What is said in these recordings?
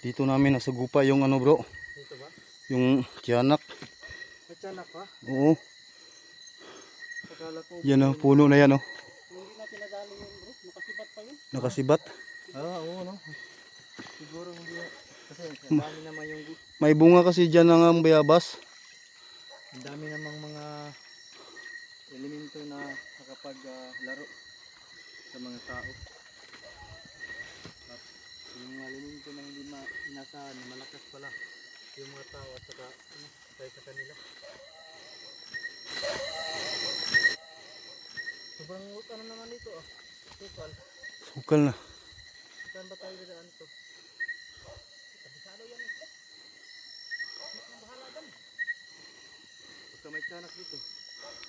Dito namin nasugupa yung ano bro, Dito ba? yung tiyanak. May tiyanak pa? Oo, ko. yan oh, puno na yan oh. Hindi natin nadali yun bro. Nakasibat pa yun. Nakasibat. Ah, oo no. Siguro hindi na. Kasi ang dami naman yung May bunga kasi dyan ng ang bayabas. ang dami namang mga elemento na nakapaglaro sa mga tao. Yung mga elemento na hindi ma inasahan na malakas pala yung mga tao at saka ano, tayo sa kanila. Sobrang ano naman dito ah. Sukal. Sukal na. Saan ba tayo dadaan to? Kabisado yan eh. Bahala dyan. Pagka may tiyanak dito.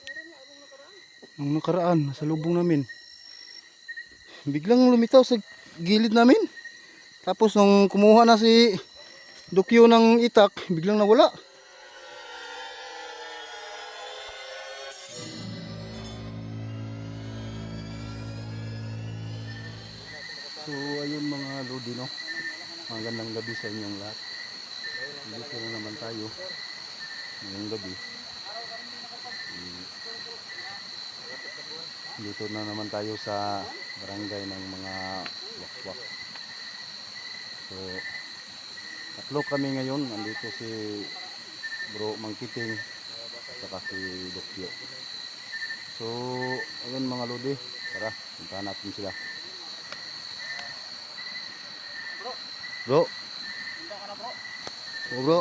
Meron nga akong nakaraan. Nung nakaraan, nasa lubong namin. Biglang lumitaw sa gilid namin. Tapos nung kumuha na si Dukyo ng itak, biglang nawala. So ayun mga lodi no. Magandang gabi sa inyong lahat. Dito na naman tayo ngayong gabi. Dito na naman tayo sa barangay ng mga wakwak. So, tatlo kami ngayon. Nandito si Bro Mangkiting saka si Dokyo. So, ayun mga lodi. Tara, puntahan natin sila. Bro. Hindi ka na bro. Oh, bro.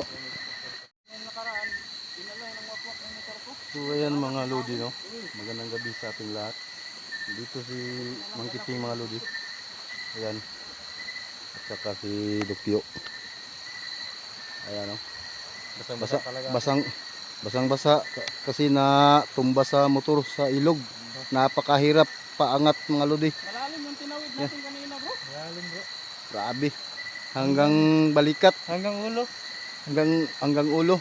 So, ayan mga lodi, no? Magandang gabi sa ating lahat. Dito si Mangkiting mga lodi. Ayan. At saka si Dokyo. Ayan, no? Basang Basa, talaga. basang basang basa kasi na tumba sa motor sa ilog. Napakahirap paangat mga lodi. Malalim yung tinawid natin kanina bro. Malalim bro. Grabe. Hanggang balikat, Hanggang ulo. hanggang hanggang ulo.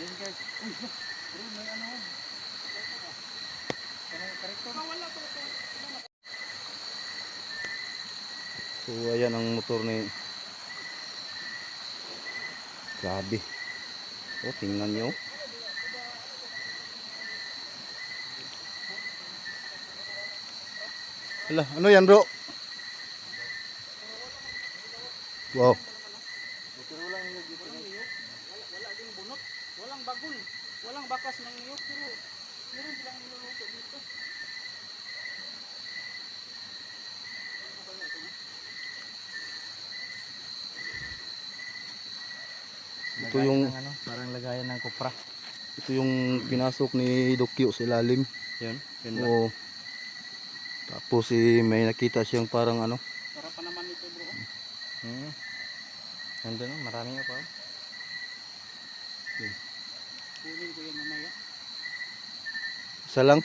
Guys. Uy, bro. Bro, may ano. Kanang karektor. Wala to. So ayan ang motor ni Grabe. Oh, tingnan nyo. Hala, ano yan bro? Wow. Wala, ding bunot. Walang bagul. Walang bakas ng niyog. Pero meron silang niluluto dito. Ito yung ano, parang lagayan ng kupra. ito yung pinasok ni Dokyo sa ilalim. Yun. Yun Oo. Tapos si may nakita siyang parang ano. Para pa naman ito bro. Hmm. Nandun oh, marami nga pa. Kunin ko yan mamaya. Isa lang.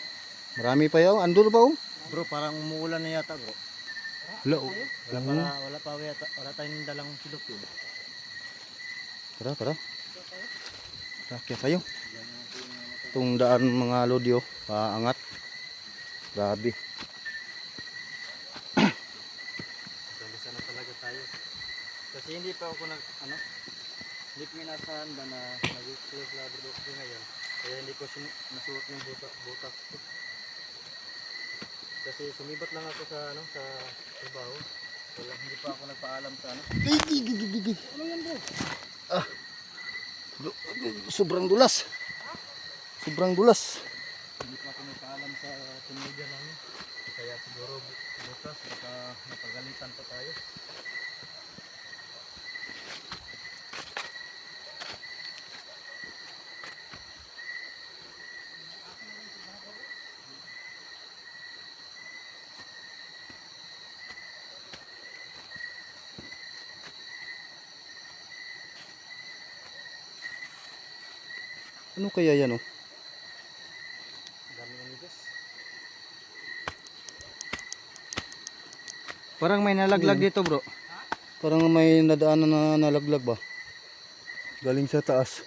Marami pa yaw. Andun pa oh. Bro, parang umuulan na yata bro. Wala oh. Wala para, wala pa yata, wala tayong dalang silok yun. Tara, tara. Tara, kaya tayo. Itong daan mga lodi oh. Paangat. Grabe. Salisa na talaga tayo. Kasi hindi pa ako nag, ano, hindi ko inasahan ba na nag-close labor doctor ngayon. Kaya hindi ko nasuot yung buta, butak ko. Kasi sumibat lang ako sa, ano, sa trabaho. Wala, hindi pa ako nagpaalam sa, ano. Ano yan bro? Du- Sobrang dulas. Sobrang dulas. Hindi pa ako nagpaalam sa tumidya namin. Kaya siguro bu- bukas baka napagalitan pa tayo. Ano kaya yan oh? Parang may nalaglag dito bro. Parang may nadaanan na nalaglag ba? Galing sa taas.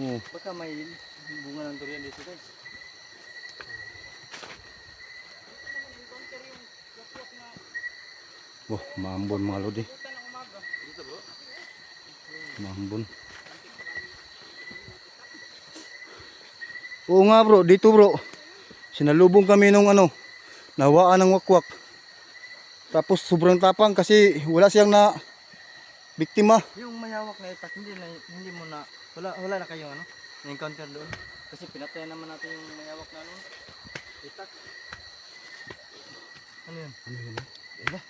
Oo. Baka may bunga ng durian dito guys. Oh, maambon mga lodi. Maambon. Oo nga bro, dito bro. Sinalubong kami nung ano, nawaan ng wakwak. Tapos sobrang tapang kasi wala siyang na biktima. Yung mayawak na itak, hindi na hindi mo na wala wala na kayong ano, na-encounter doon. Kasi pinatayan naman natin yung mayawak na ano, itak. Ano yun? Ano yun? Iba.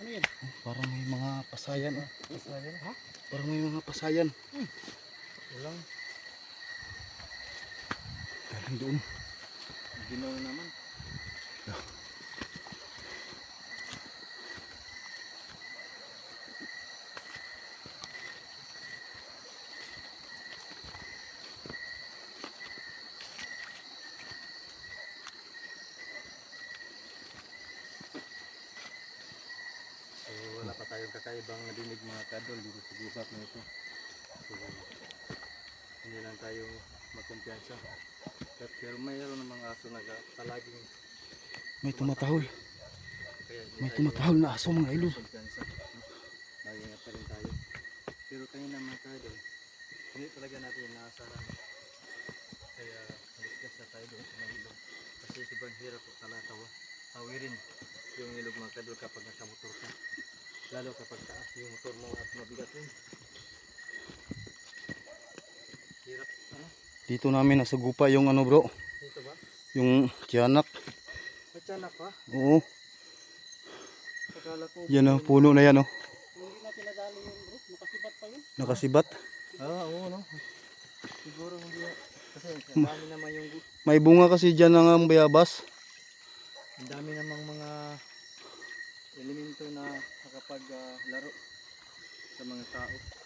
Ano yun? parang may mga pasayan. ah. Pasayan? Ha? Parang may mga pasayan. Walang Galing doon. ginaw naman. So wala pa tayong kakaibang nadinig mga kadol dito sa gubat na ito. So hindi lang tayo magkumpiyansa. Pero, pero mayroon namang aso na palaging May tumatahol. May tayo tumatahol na aso mga no? Mag-ingat pa rin tayo. Pero kayo na mga kadol, hindi talaga natin inaasahan. Kaya discuss na tayo doon sa mga ilog. Kasi sobrang hirap po talaga tawa. Tawirin yung ilog mga kadol kapag nakamotor ka. Lalo kapag taas yung motor mo at mabigat yun. Hirap. Ano? Dito namin nasa gupa yung ano bro, Dito ba? yung tiyanak. May tiyanak pa? Oo, ko. yan oh, puno na yan oh. Hindi natin nadali yung bro. Nakasibat pa yun. Nakasibat. Ah, oo, no. Siguro hindi. Kasi ang dami naman yung May bunga kasi dyan ng ang bayabas. ang dami namang mga elemento na nakapag laro sa mga tao.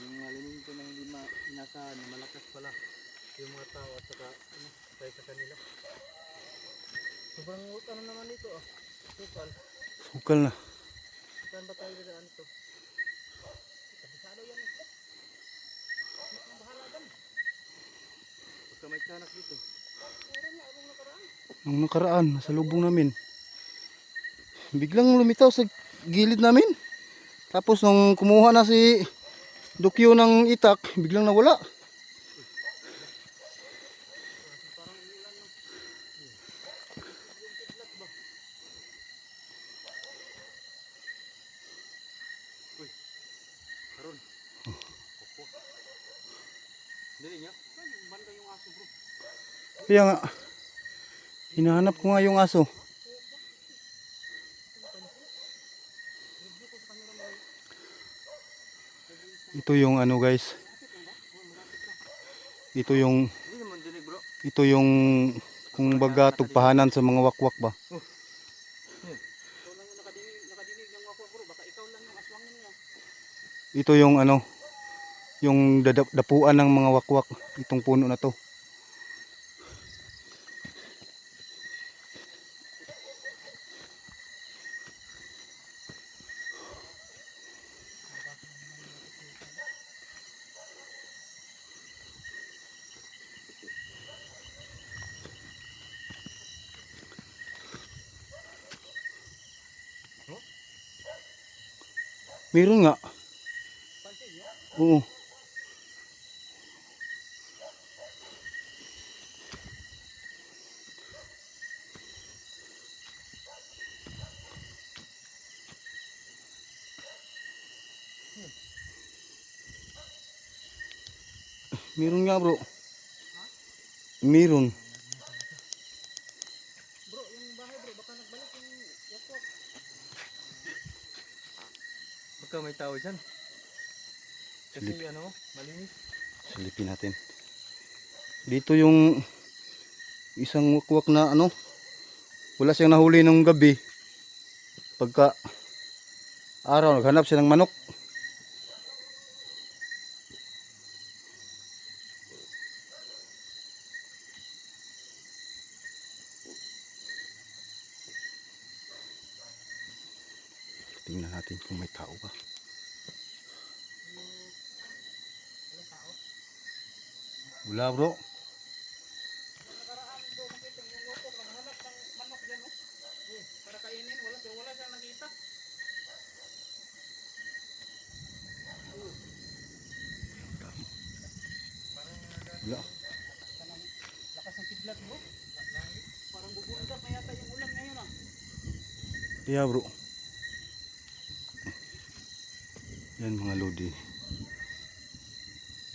Yung mga elemento na hindi ma inasahan na malakas pala yung mga tao at saka ano, tayo sa kanila. Sobrang ano naman dito ah. Sukal. Sukal na. Saan ba tayo dadaan ito? Kabisado yan eh. Bahala dyan. Pagka may tiyanak dito. Nung nakaraan, nasa lubong namin. Biglang lumitaw sa gilid namin. Tapos nung kumuha na si Dukyo ng itak, biglang nawala. Kaya nga, hinahanap ko nga yung aso. Ito yung ano guys. Ito yung ito yung kung baga tugpahanan sa mga wakwak ba. Ito yung ano yung dadap- dapuan ng mga wakwak itong puno na to. Meron nga. Oo. Meron nga bro. Meron. Bro, yung bahay bro, baka nagbalik yung yakwak. Baka may tao dyan. Kasi Silip. ano, malinis. Silipin natin. Dito yung isang wakwak na ano. Wala siyang nahuli nung gabi. Pagka araw, naghanap siya ng manok. Tingnan natin kung may tao ba. Wala bro. Kaya bro. Yan mga lodi.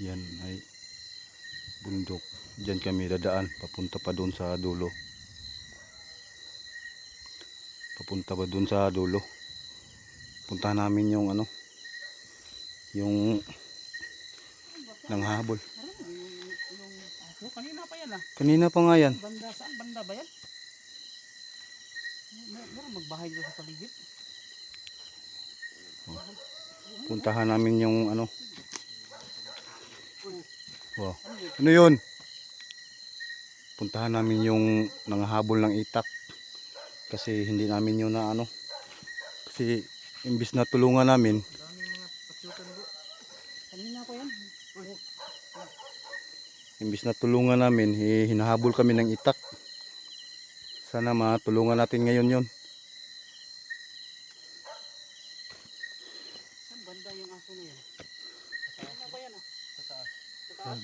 Yan ay bundok. Diyan kami dadaan papunta pa doon sa dulo. Papunta pa doon sa dulo. Punta namin yung ano yung nanghabol. Kanina pa yan ah. Kanina pa nga yan. Banda, saan banda ba yan? Mer- Meron magbahay dito sa paligid. Puntahan namin yung ano. Wow. Ano yun? Puntahan namin yung nanghahabol ng itak. Kasi hindi namin yun na ano. Kasi imbis na tulungan namin, imbis na tulungan namin, eh, hinahabol kami ng itak. Sana matulungan natin ngayon yon. Saan banda yung aso na yan? Kanina pa yan ah. Sa taas. Sa taas.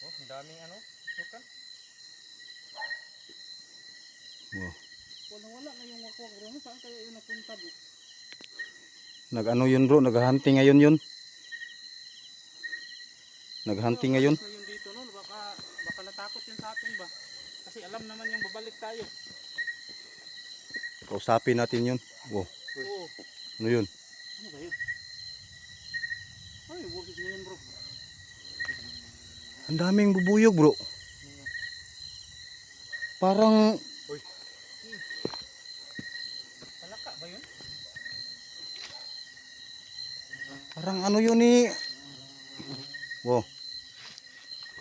Oh, ang daming ano, patsukan. Wow. Wala wala na yung wakwak bro. Saan kaya yung napunta bro? Nag-ano yun bro, naghahunting ngayon yun. Naghunting ngayon. Alis na yun dito no. Baka, natakot yun sa atin ba? Kasi alam naman yung babalik tayo. Kausapin natin yun. Wow. Oo. Ano yun? Ano ba yun? Yung boses na yun bro? Ang daming bubuyog bro. Parang Palaka ba yun? Parang ano yun eh. Wow.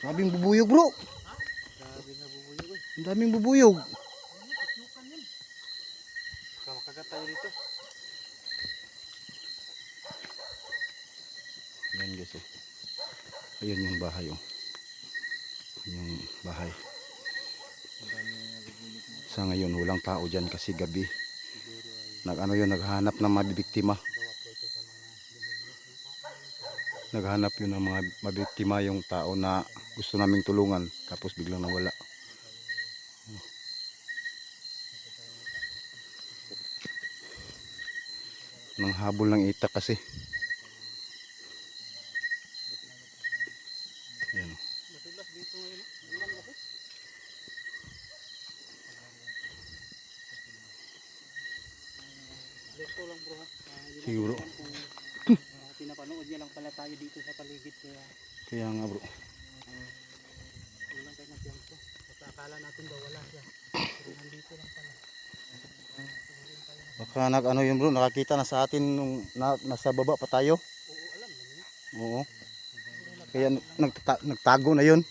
Grabing bubuyog bro. Grabe na bubuyo eh. Ang daming bubuyog. Makagat tayo dito. Ayan guys oh. Ayun yung bahay oh. Yung bahay. Sa ngayon walang tao dyan kasi gabi. Siguro ay Nag ano yun naghanap ng mabibiktima. Naghanap yun ng mga mabiktima yung tao na gusto naming tulungan tapos biglang nawala. Habol ng itak kasi. Ang Siguro. pinapanood niya lang pala tayo dito sa paligid kaya Kaya nga bro. ulan tayo ng tiyanto. At akala natin daw wala siya. Pero nandito lang pala. Baka nag ano yun bro, nakakita na sa atin nung na, nasa baba pa tayo. Oo, alam naman yun. Oo. Kaya nagtata- nagtago na yun.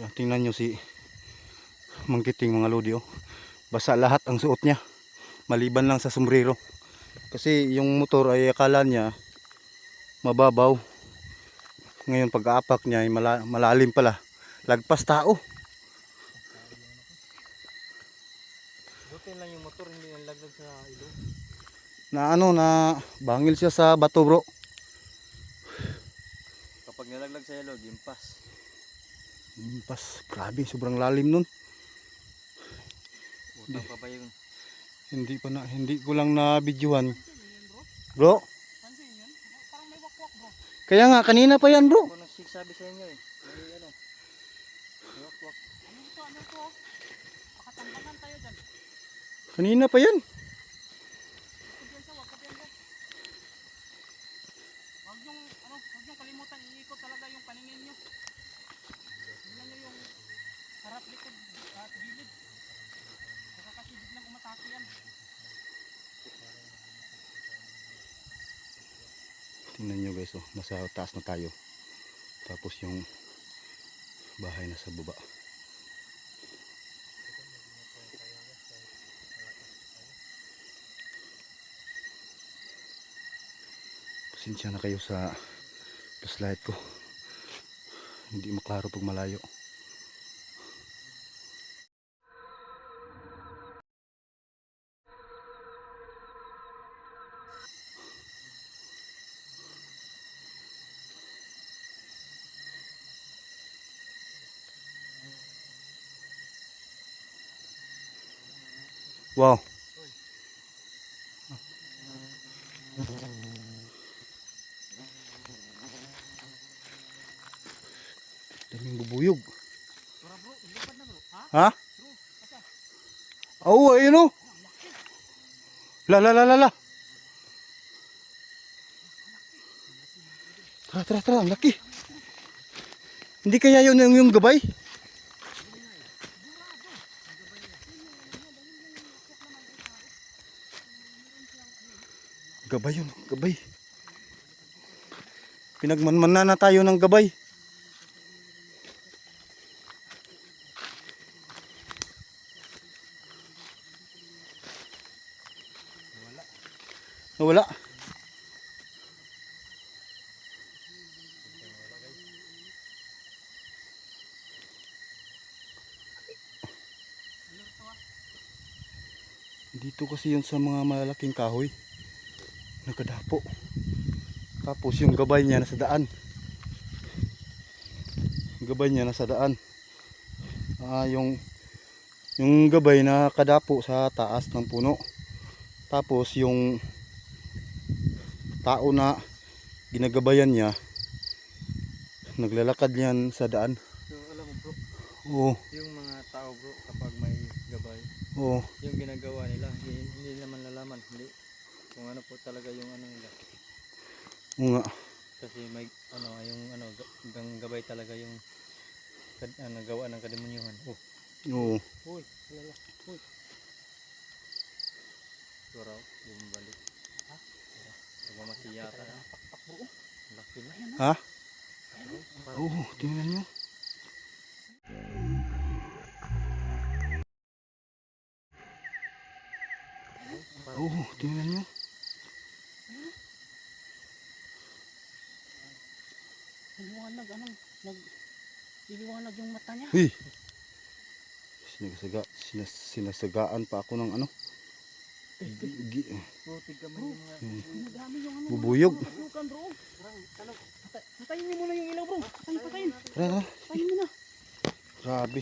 Ayan, tingnan nyo si Mangkiting mga lodi oh. Basa lahat ang suot niya. Maliban lang sa sombrero. Kasi yung motor ay akala niya mababaw. Ngayon pag-aapak niya ay mala- malalim pala. Lagpas tao. Buti lang yung motor hindi nalaglag sa ilog. Na ano na bangil siya sa bato bro. Kapag nalaglag sa ilog, impas. Pas, grabe, sobrang lalim nun. Butang pa ba yung Hindi pa na, hindi ko lang na yun bro? Yun? Parang may wakwak bro. kaya nga kanina pa yan bro. ako nagsasabi sa inyo eh. May ano. May wakwak. Ano ito? Ano ito? Tayo dyan. Kanina pa yan. Kumpiyansa, wag kumpiyansa. Wag yung, ano, wag yung kalimutan, iikot talaga yung paningin nyo. Tingnan nyo yung harap likod at gilid. Baka kasi biglang umatake yan. Tingnan nyo guys, oh, nasa taas na tayo. Tapos yung bahay nasa baba. Pasensya na kayo sa flashlight ko. Hindi maklaro pag malayo. Wow. Daming bubuyog. Ha? Oo, ayun o. La la la la la. Tara tara tara, ang laki. Hindi kaya yun yung, yung gabay? Gabay yun, gabay. Pinagmanman na tayo ng gabay. Nawala. Dito kasi yun sa mga malalaking kahoy. Nagkadapo. Tapos yung gabay niya nasa daan. Yung gabay niya nasa daan. Ah, yung yung gabay na kadapo sa taas ng puno. Tapos yung tao na ginagabayan niya naglalakad yan sa daan. So alam mo bro, Oo, yung mga tao bro kapag may gabay, oo. yung ginagawa nila, hindi, hindi naman lalaman, hindi kung ano po talaga yung ano nila. Nga. Kasi may ano, yung ano, ga- gang gabay talaga yung ano, gawa ng kademonyohan. Oh, Oo. Uy, lala. Uy. Suraw, bumalik. Ha? Nagmamasi yata. Laki na. Ha? Oo, tingnan nyo. Oo, tingnan nyo. Anong, nag, liliwanag yung mata niya. Uy! Sinasaga, sinas, sinasagaan pa ako ng ano? Gi, Putik ka man yung mga... Madami yung ano. bubuyog. Bukan bro. Patay- Patayin niyo muna yung ilaw bro. Patayin, patayin. Tara, tara. Patayin mo na. Grabe.